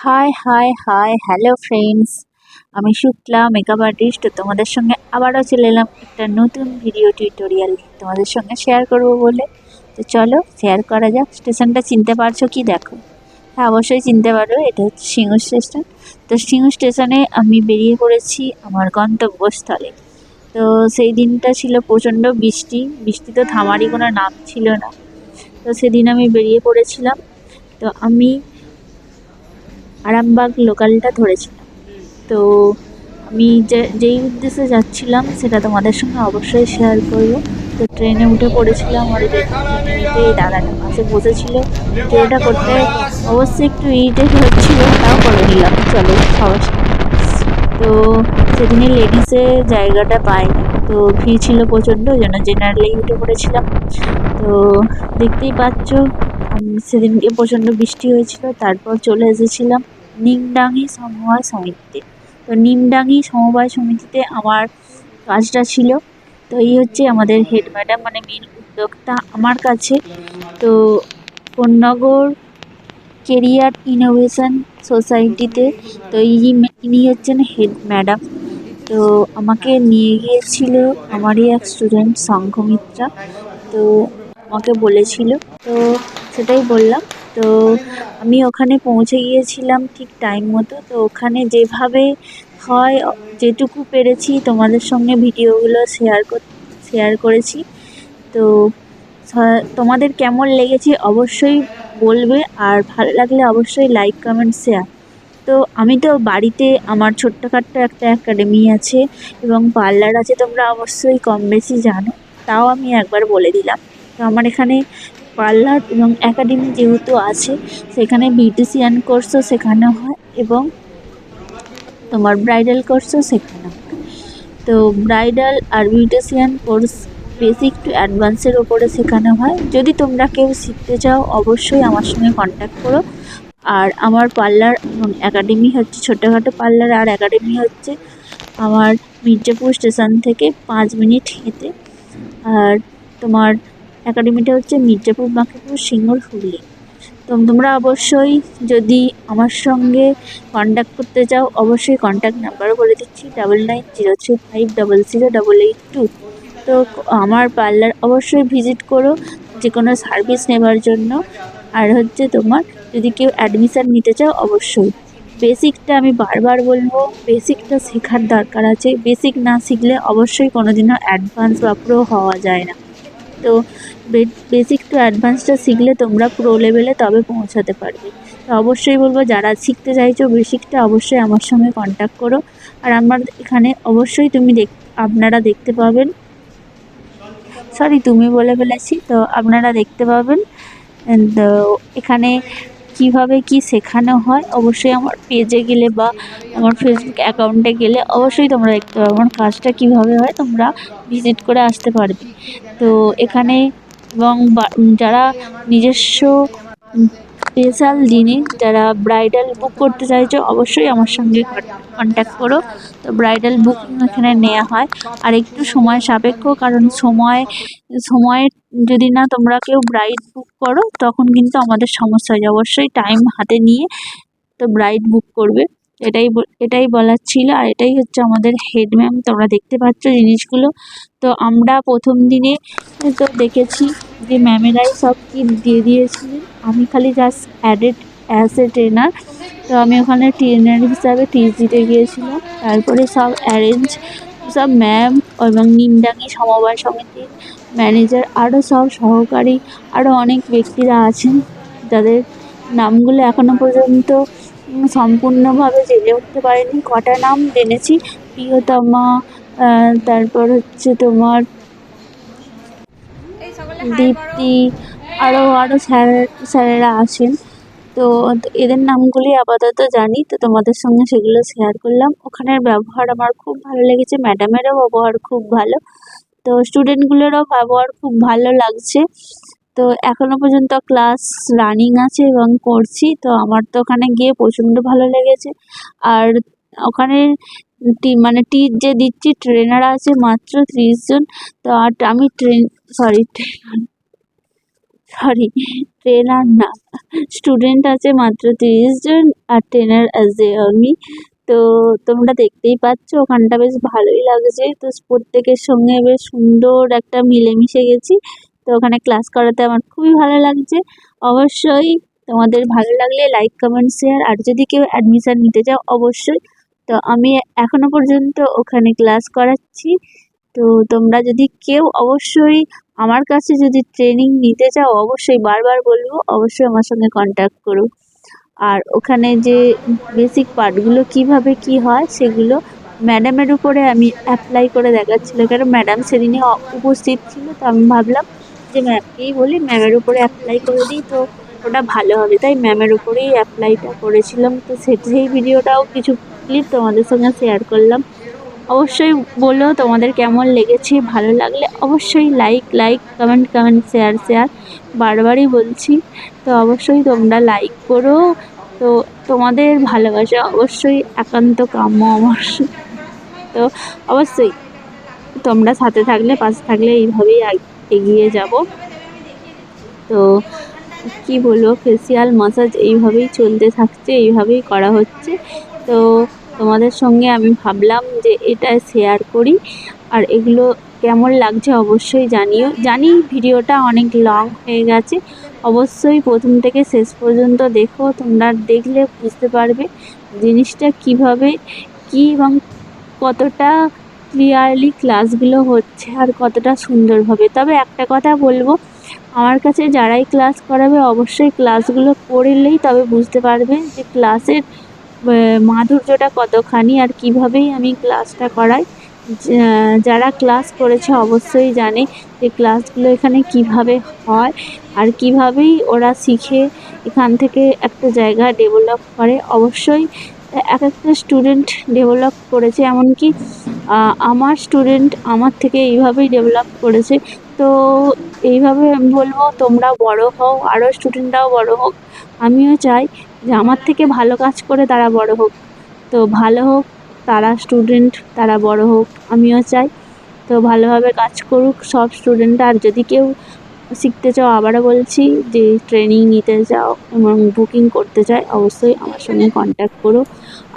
Hi hi hi hello friends আমি Shukla makeup artist তোমাদের সঙ্গে আবারও চলে এলাম একটা নতুন ভিডিও টিউটোরিয়াল তোমাদের সঙ্গে শেয়ার করব বলে। তো চলো শেয়ার করা যাক। স্টেশনটা চিনতে পারছ কি? দেখো। হ্যাঁ অবশ্যই চিনতে পারো। এটা হচ্ছে সিংহ স্টেশন তো সিংহ স্টেশনে আমি বেরিয়ে পড়েছি আমার গন্তব্যস্থলে। তো সেই দিনটা ছিল প্রচণ্ড বৃষ্টি। বৃষ্টি তো থামারই কোনো নাম ছিল না। তো সেদিন আমি বেরিয়ে পড়েছিলাম। তো আমি আরামবাগ লোকালটা ধরেছিলাম। তো আমি যে যেই উদ্দেশ্যে যাচ্ছিলাম সেটা তোমাদের সঙ্গে অবশ্যই শেয়ার করব। তো ট্রেনে উঠে পড়েছিলাম আর এই দাদাটা পাশে বসেছিল। ট্রেনটা করতে অবশ্যই একটু ইরিটেট হচ্ছিল তাও করে নিলাম চলো সবার তো সেদিনে লেডিসে জায়গাটা পাইনি। তো ভিড় ছিল প্রচণ্ড ওই জন্য জেনারেলেই উঠে পড়েছিলাম। তো দেখতেই পাচ্ছ সেদিনকে প্রচণ্ড বৃষ্টি হয়েছিল তারপর চলে এসেছিলাম। নিমডাঙ্গি সমবায় সমিতিতে। তো নিমডাঙ্গি সমবায় সমিতিতে আমার কাজটা ছিল। তো এই হচ্ছে আমাদের হেড ম্যাডাম মানে মেন উদ্যোক্তা আমার কাছে। তো কোন্নগর কেরিয়ার ইনোভেশন সোসাইটিতে, তো ইনি হচ্ছেন হেড ম্যাডাম। তো আমাকে নিয়ে গিয়েছিল আমারই এক স্টুডেন্ট শঙ্খমিত্রা তো আমাকে বলেছিল। তো সেটাই বললাম। তো আমি ওখানে পৌঁছে গিয়েছিলাম ঠিক টাইম মতো। তো ওখানে যেভাবে হয়, যেটুকু পেরেছি তোমাদের সঙ্গে ভিডিওগুলো শেয়ার শেয়ার করেছি। তো তোমাদের কেমন লেগেছে অবশ্যই বলবে, আর ভালো লাগলে অবশ্যই লাইক কমেন্ট শেয়ার তো আমি তো বাড়িতে, আমার ছোট্টখাট্ট একটা অ্যাকাডেমি আছে এবং পার্লার আছে, তোমরা অবশ্যই কম বেশি জানো। তাও আমি একবার বলে দিলাম। তো আমার এখানে পার্লার এবং অ্যাকাডেমি যেহেতু আছে, সেখানে বিউটিশিয়ান কোর্সও শেখানো হয় এবং তোমার ব্রাইডাল কোর্সও শেখানো হয়। তো ব্রাইডাল আর বিউটিশিয়ান কোর্স বেসিক টু অ্যাডভান্সের ওপরে শেখানো হয়। যদি তোমরা কেউ শিখতে চাও, অবশ্যই আমার সঙ্গে কন্ট্যাক্ট করো। আর আমার পার্লার এবং অ্যাকাডেমি হচ্ছে ছোটোখাটো পার্লার, আর অ্যাকাডেমি হচ্ছে আমার মির্জাপুর স্টেশন থেকে পাঁচ মিনিট হেঁটে। আর তোমার অ্যাকাডেমিটা হচ্ছে মির্জাপুর বাঁকিপুর সিঙ্গুর হুগলি। তো তোমরা অবশ্যই যদি আমার সঙ্গে কন্ট্যাক্ট করতে চাও, অবশ্যই কন্ট্যাক্ট নাম্বারও বলে দিচ্ছি double nine zero three five double zero double eight two তো আমার পার্লার অবশ্যই ভিজিট করো যে কোনো সার্ভিস নেবার জন্য। আর হচ্ছে তোমার যদি কেউ অ্যাডমিশান নিতে চাও, অবশ্যই। বেসিকটা আমি বারবার বলব বেসিকটা শেখার দরকার আছে। বেসিক না শিখলে অবশ্যই কোনো দিনও অ্যাডভান্স বা প্রো হওয়া যায় না। তো বেসিক টু অ্যাডভান্সটা শিখলে তোমরা প্রো লেভেলে তবে পৌঁছাতে পারবে। তো অবশ্যই বলব, যারা শিখতে চাইছো বেসিকটা অবশ্যই আমার সঙ্গে কন্ট্যাক্ট করো। আর আমার এখানে অবশ্যই তুমি দেখ, আপনারা দেখতে পাবেন। সরি তুমি বলে ফেলেছি, তো আপনারা দেখতে পাবেন। তো এখানে কীভাবে কি শেখানো হয়, অবশ্যই আমার পেজে গেলে বা আমার ফেসবুক অ্যাকাউন্টে গেলে অবশ্যই তোমরা দেখতে পাবে আমার কাজটা কীভাবে হয়, তোমরা ভিজিট করে আসতে পারবে। তো এখানে এবং যারা নিজস্ব স্পেশাল জিনিস যারা ব্রাইডাল বুক করতে চাইছো, অবশ্যই আমার সঙ্গে কন্ট্যাক্ট করো। তো ব্রাইডাল বুকিং এখানে নেওয়া হয়। আর একটু সময় সাপেক্ষ, কারণ সময় সময় যদি না তোমরা কেউ ব্রাইড বুক করো, তখন কিন্তু আমাদের সমস্যা হয়ে যায়। অবশ্যই টাইম হাতে নিয়ে তো ব্রাইড বুক করবে। এটাই এটাই বলার ছিল। আর এটাই হচ্ছে আমাদের হেড ম্যাম তোমরা দেখতে পাচ্ছ জিনিসগুলো। তো আমরা প্রথম দিনে তো দেখেছি যে ম্যামেরাই সব কি দিয়ে দিয়েছিলেন আমি খালি just added as a trainer তো আমি ওখানে ট্রেনার হিসাবে টিচ দিতে গিয়েছিলাম। তারপরে সব অ্যারেঞ্জ সব ম্যাম এবং নিমডাঙ্গি সমবায় সমিতির ম্যানেজার আরও সব সহকারী আরও অনেক ব্যক্তিরা আছেন। যাদের নামগুলো এখনও পর্যন্ত সম্পূর্ণভাবে জেনে উঠতে পারিনি। কটা নাম জেনেছি? প্রিয়তমা তারপর হচ্ছে তোমার দীপ্তি আরও আরও স্যার স্যারেরা আছেন। তো এদের নামগুলি আপাতত জানি তো তোমাদের সঙ্গে সেগুলো শেয়ার করলাম। ওখানের ব্যবহার আমার খুব ভালো লেগেছে। ম্যাডামেরও ব্যবহার খুব ভালো। তো স্টুডেন্টগুলোরও ব্যবহার খুব ভালো লাগছে। তো এখনও পর্যন্ত ক্লাস রানিং আছে এবং করছি। তো আমার তো ওখানে গিয়ে প্রচণ্ড ভালো লেগেছে। আর ওখানে টি মানে টিচ যে দিচ্ছি ট্রেনার আছে মাত্র ত্রিশ জন। তো আর আমি ট্রেন সরি সরি ট্রেনার না। স্টুডেন্ট আছে মাত্র তিরিশ জন আর ট্রেনার আছে আমি তো তোমরা দেখতেই পাচ্ছ, ওখানটা বেশ ভালোই লাগছে। তো প্রত্যেকের সঙ্গে বেশ সুন্দর একটা মিলেমিশে গেছি। তো ওখানে ক্লাস করাতে আমার খুবই ভালো লাগছে। অবশ্যই তোমাদের ভালো লাগলে লাইক কমেন্ট শেয়ার আর যদি কেউ অ্যাডমিশান নিতে চাও অবশ্যই। তো আমি এখনও পর্যন্ত ওখানে ক্লাস করাচ্ছি। তো তোমরা যদি কেউ অবশ্যই আমার কাছে যদি ট্রেনিং নিতে চাও, অবশ্যই বারবার বলব, অবশ্যই আমার সঙ্গে কন্ট্যাক্ট করো। আর ওখানে যে বেসিক পার্টগুলো কীভাবে কি হয় সেগুলো ম্যাডামের উপরে আমি অ্যাপ্লাই করে দেখাচ্ছিলো। কারণ ম্যাডাম সেদিনে উপস্থিত ছিল, তো আমি ভাবলাম যে ম্যামকেই বলি ম্যামের উপরে অ্যাপ্লাই করে দিই, তো ওটা ভালো হবে। তাই ম্যামের উপরেই অ্যাপ্লাইটা করেছিলাম। তো সেই ভিডিওটাও কিছু ক্লিপ তোমাদের সঙ্গে শেয়ার করলাম। অবশ্যই বলো তোমাদের কেমন লেগেছে, ভালো লাগলে অবশ্যই like like comment comment share share বারবারই বলছি। তো অবশ্যই তোমরা লাইক করো। তো তোমাদের ভালোবাসা অবশ্যই একান্ত কাম্য আমার। তো অবশ্যই তোমরা সাথে থাকলে, পাশে থাকলে এইভাবেই এগিয়ে যাব। তো কি বলব ফেসিয়াল মাসাজ এইভাবেই চলতে থাকছে, এইভাবেই করা হচ্ছে। তো তোমাদের সঙ্গে আমি ভাবলাম যে এটা শেয়ার করি। আর এগুলো কেমন লাগছে অবশ্যই জানিও। জানি ভিডিওটা অনেক লং হয়ে গেছে। অবশ্যই প্রথম থেকে শেষ পর্যন্ত দেখো, তোমরা দেখলে বুঝতে পারবে জিনিসটা কীভাবে, কি এবং কতটা ক্লিয়ারলি ক্লাসগুলো হচ্ছে আর কতটা সুন্দরভাবে। তবে একটা কথা বলব, আমার কাছে যারাই ক্লাস করাবে অবশ্যই ক্লাসগুলো করলেই তবে বুঝতে পারবে যে ক্লাসের মাধুর্যটা কতখানি আর কিভাবেই আমি ক্লাসটা করাই। যারা ক্লাস করেছে অবশ্যই জানে যে ক্লাসগুলো এখানে কীভাবে হয় আর কিভাবেই ওরা শিখে এখান থেকে একটা জায়গা ডেভেলপ করে। অবশ্যই এক একটা স্টুডেন্ট ডেভেলপ করেছে, এমনকি আমার স্টুডেন্ট আমার থেকে এইভাবেই ডেভেলপ করেছে। তো এইভাবে আমি বলব, তোমরা বড় হও আরও স্টুডেন্টরাও বড় হোক। আমিও চাই যে আমার থেকে ভালো কাজ করে তারা বড় হোক। তো ভালো হোক তারা স্টুডেন্ট তারা বড় হোক, আমিও চাই। তো ভালোভাবে কাজ করুক সব স্টুডেন্টরা আর যদি কেউ শিখতে চাও, আবারও বলছি যে ট্রেনিং নিতে চাও এবং বুকিং করতে চাই অবশ্যই আমার সঙ্গে কন্ট্যাক্ট করো।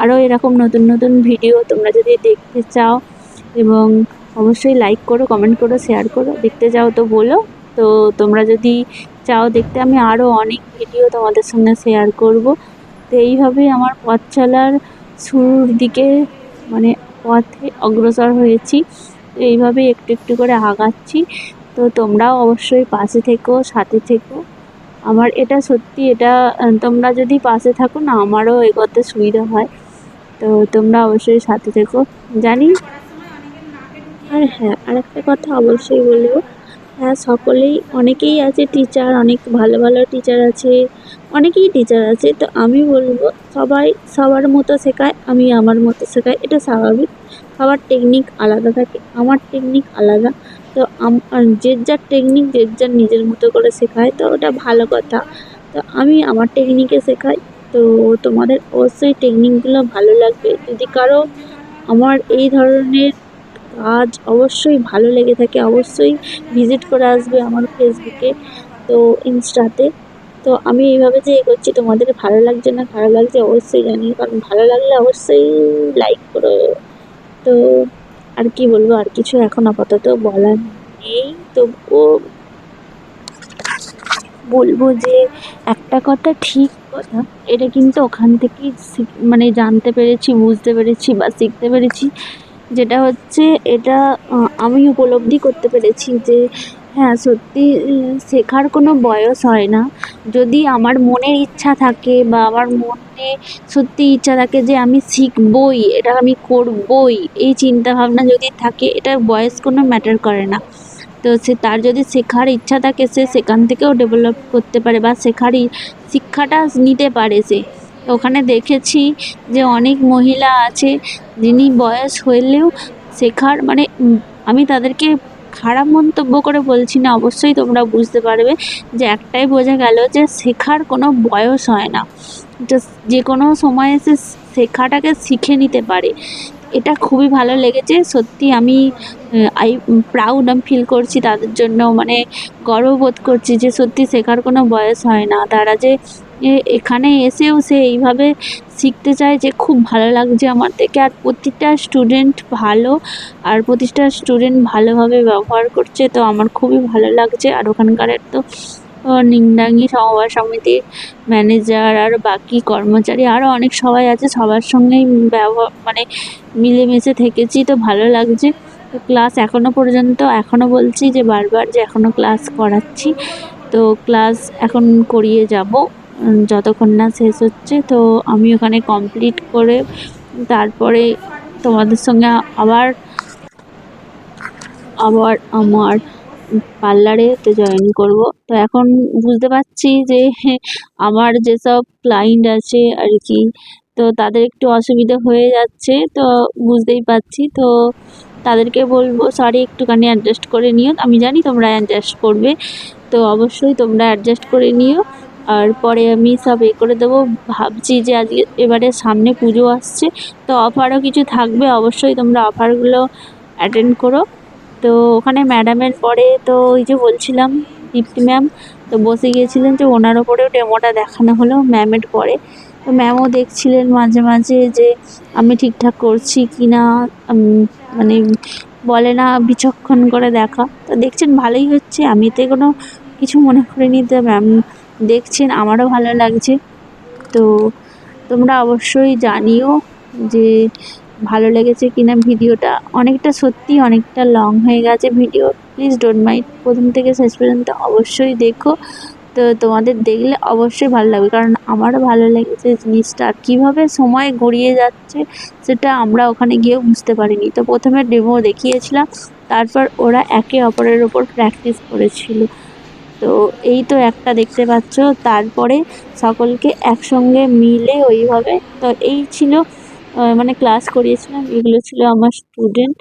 আরও এরকম নতুন নতুন ভিডিও তোমরা যদি দেখতে চাও এবং অবশ্যই লাইক করো কমেন্ট করো শেয়ার করো। দেখতে চাও তো বলো। তো তোমরা যদি চাও দেখতে, আমি আরও অনেক ভিডিও তোমাদের সঙ্গে শেয়ার করব। তো এইভাবেই আমার পথ চলার শুরুর দিকে মানে পথে অগ্রসর হয়েছি। তো এইভাবেই একটু একটু করে আগাচ্ছি। তো তোমরাও অবশ্যই পাশে থেকো, সাথে থেকো। আমার এটা সত্যি এটা, তোমরা যদি পাশে থাকো না, আমারও এগোতে সুবিধা হয়। তো তোমরা অবশ্যই সাথে থেকো। জানি? আর হ্যাঁ আর একটা কথা অবশ্যই বলব। হ্যাঁ সকলেই, অনেকেই আছে টিচার অনেক ভালো ভালো টিচার আছে, অনেকেই টিচার আছে, তো আমি বলব সবাই সবার মতো শেখায়, আমি আমার মতো শেখাই, এটা স্বাভাবিক। সবার টেকনিক আলাদা থাকে, আমার টেকনিক আলাদা, তো যে যার টেকনিক যে যার নিজের মতো করে শেখায়, তো ওটা ভালো কথা। তো আমি আমার টেকনিকে শেখাই, তো তোমাদের অবশ্যই টেকনিকগুলো ভালো লাগবে। যদি কারও আমার এই ধরনের কাজ অবশ্যই ভালো লেগে থাকে, অবশ্যই ভিজিট করে আসবে আমার ফেসবুকে তো ইনস্টাতে তো আমি এইভাবে যে এগোচ্ছি, তোমাদের ভালো লাগছে না খারাপ লাগছে অবশ্যই জানিও, কারণ ভালো লাগলে অবশ্যই লাইক করো। তো আর কি বলব, আর কিছু এখন আপাতত বলার নেই। তবুও বলব যে একটা কথা ঠিক কথা, এটা কিন্তু ওখান থেকেই মানে জানতে পেরেছি, বুঝতে পেরেছি বা শিখতে পেরেছি। যেটা হচ্ছে এটা আমি উপলব্ধি করতে পেরেছি যে হ্যাঁ সত্যি শেখার কোনো বয়স হয় না। যদি আমার মনের ইচ্ছা থাকে বা আমার মনে সত্যি ইচ্ছা থাকে যে আমি শিখবই, এটা আমি করবই, এই চিন্তা ভাবনা যদি থাকে এটার বয়স কোনো ম্যাটার করে না। তো সে, তার যদি শেখার ইচ্ছা থাকে, সে সেখান থেকেও ডেভেলপ করতে পারে বা শেখারই, শিক্ষাটা নিতে পারে সে। ওখানে দেখেছি যে অনেক মহিলা আছে যিনি বয়স হলেও শেখার মানে আমি তাদেরকে খারাপ মন্তব্য করে বলছি না, অবশ্যই তোমরা বুঝতে পারবে যে একটাই বোঝা গেল যে শেখার কোনো বয়স হয় না। যে কোনো সময়ে সে শেখাটাকে শিখে নিতে পারে। এটা খুবই ভালো লেগেছে, সত্যি আমি আই প্রাউড আমি ফিল করছি তাদের জন্য মানে গর্ববোধ করছি যে সত্যি শেখার কোনো বয়স হয় না। তারা যে এখানে এসেও সে এইভাবে শিখতে চায় যে খুব ভালো লাগছে আমার থেকে। আর প্রতিটা স্টুডেন্ট ভালো, আর প্রতিটা স্টুডেন্ট ভালোভাবে ব্যবহার করছে, তো আমার খুবই ভালো লাগছে। আর ওখানকারের তো নিংডাঙ্গি সমবায় সমিতির ম্যানেজার আর বাকি কর্মচারী আরও অনেক সবাই আছে, সবার সঙ্গেই ব্যবহার মানে মিলেমিশে থেকেছি, তো ভালো লাগছে। তো ক্লাস এখনও পর্যন্ত এখনও বলছি যে বারবার যে এখনও ক্লাস করাচ্ছি, তো ক্লাস এখন করিয়ে যাব। যতক্ষণ না শেষ হচ্ছে, তো আমি ওখানে কমপ্লিট করে তারপরে তোমাদের সঙ্গে আবার আবার আমার পার্লারে তো জয়েন করব। তো এখন বুঝতে পারছি যে আমার যেসব ক্লায়েন্ট আছে আর কি, তো তাদের একটু অসুবিধা হয়ে যাচ্ছে, তো বুঝতেই পারছি। তো তাদেরকে বলব সরি একটুখানি অ্যাডজাস্ট করে নিও। আমি জানি তোমরা অ্যাডজাস্ট করবে, তো অবশ্যই তোমরা অ্যাডজাস্ট করে নিও। আর পরে আমি সব এ করে দেবো। ভাবছি যে আজকে এবারে সামনে পুজো আসছে, তো অফারও কিছু থাকবে, অবশ্যই তোমরা অফারগুলো অ্যাটেন্ড করো। তো ওখানে ম্যাডামের পরে তো ওই যে বলছিলাম, দীপ্তি ম্যাম তো বসে গিয়েছিলেন যে ওনার ওপরেও ডেমোটা দেখানো হলো ম্যামের পরে। তো ম্যামও দেখছিলেন মাঝে মাঝে যে আমি ঠিকঠাক করছি কি না মানে বলে না বিচক্ষণ করে দেখা। তো দেখছেন ভালোই হচ্ছে, আমি তো কোনো কিছু মনে করিনি তো ম্যাম দেখছেন, আমারও ভালো লাগছে। তো তোমরা অবশ্যই জানিও যে ভালো লেগেছে কিনা ভিডিওটা। অনেকটা সত্যি, অনেকটা লং হয়ে গেছে ভিডিও প্লিজ ডোন্ট মাইন্ড প্রথম থেকে শেষ পর্যন্ত অবশ্যই দেখো। তো তোমাদের দেখলে অবশ্যই ভালো লাগবে। কারণ আমারও ভালো লেগেছে জিনিসটা। আর কীভাবে সময় গড়িয়ে যাচ্ছে সেটা আমরা ওখানে গিয়েও বুঝতে পারিনি। তো প্রথমে ডেমো দেখিয়েছিলাম। তারপর ওরা একে অপরের ওপর প্র্যাকটিস করেছিল। তো এই তো একটা দেখতে পাচ্ছ। তারপরে সকলকে একসঙ্গে মিলে ওইভাবে তো এই ছিল মানে ক্লাস করিয়েছিলাম। এগুলো ছিল আমার স্টুডেন্ট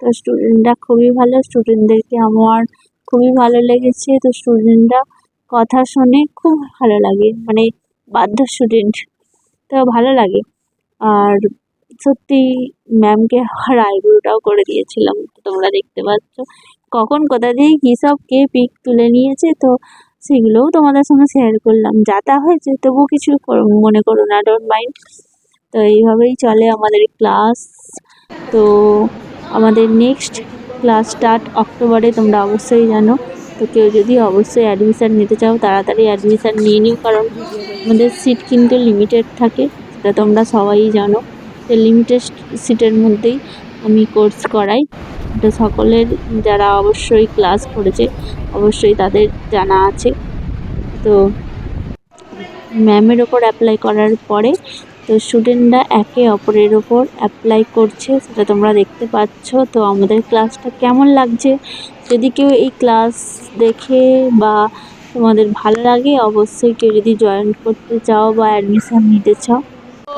তো স্টুডেন্টরা খুবই ভালো। স্টুডেন্টদেরকে আমার খুবই ভালো লেগেছে। তো স্টুডেন্টরা কথা শুনে খুব ভালো লাগে। মানে বাধ্য স্টুডেন্ট তো ভালো লাগে। আর সত্যি ম্যামকে আমার আইব্রোটাও করে দিয়েছিলাম। তোমরা দেখতে পাচ্ছ। কখন কোথা দিয়ে কী সব কে পিক তুলে নিয়েছে, তো সেগুলোও তোমাদের সঙ্গে শেয়ার করলাম। যা তা হয়েছে, তবুও কিছু মনে করো না ডোন্ট মাইন্ড তো এইভাবেই চলে আমাদের ক্লাস তো আমাদের নেক্সট ক্লাস স্টার্ট অক্টোবরে, তোমরা অবশ্যই জানো। তো কেউ যদি অবশ্যই অ্যাডমিশান নিতে চাও, তাড়াতাড়ি অ্যাডমিশান নিয়ে নিও, কারণ আমাদের সিট কিন্তু লিমিটেড থাকে, সেটা তোমরা সবাই জানো। তো লিমিটেড সিটের মধ্যেই আমি কোর্স করাই। তো সকলের যারা অবশ্যই ক্লাস করেছে, অবশ্যই তাদের জানা আছে। তো ম্যামের ওপর অ্যাপ্লাই করার পরে তো স্টুডেন্টরা একে অপরের ওপর অ্যাপ্লাই করছে, সেটা তোমরা দেখতে পাচ্ছ। তো আমাদের ক্লাসটা কেমন লাগছে? যদি কেউ এই ক্লাস দেখে বা তোমাদের ভালো লাগে, অবশ্যই কেউ যদি জয়েন করতে চাও বা অ্যাডমিশান নিতে চাও,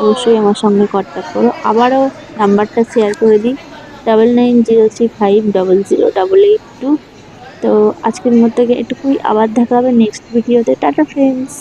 অবশ্যই আমার সঙ্গে কন্ট্যাক্ট করো। আবারও নাম্বারটা শেয়ার করে দিই। Double nine zero three five double zero double eight two তো আজকের মতো এটুকুই। আবার দেখা হবে নেক্সট ভিডিওতে টাটা ফ্রেন্ডস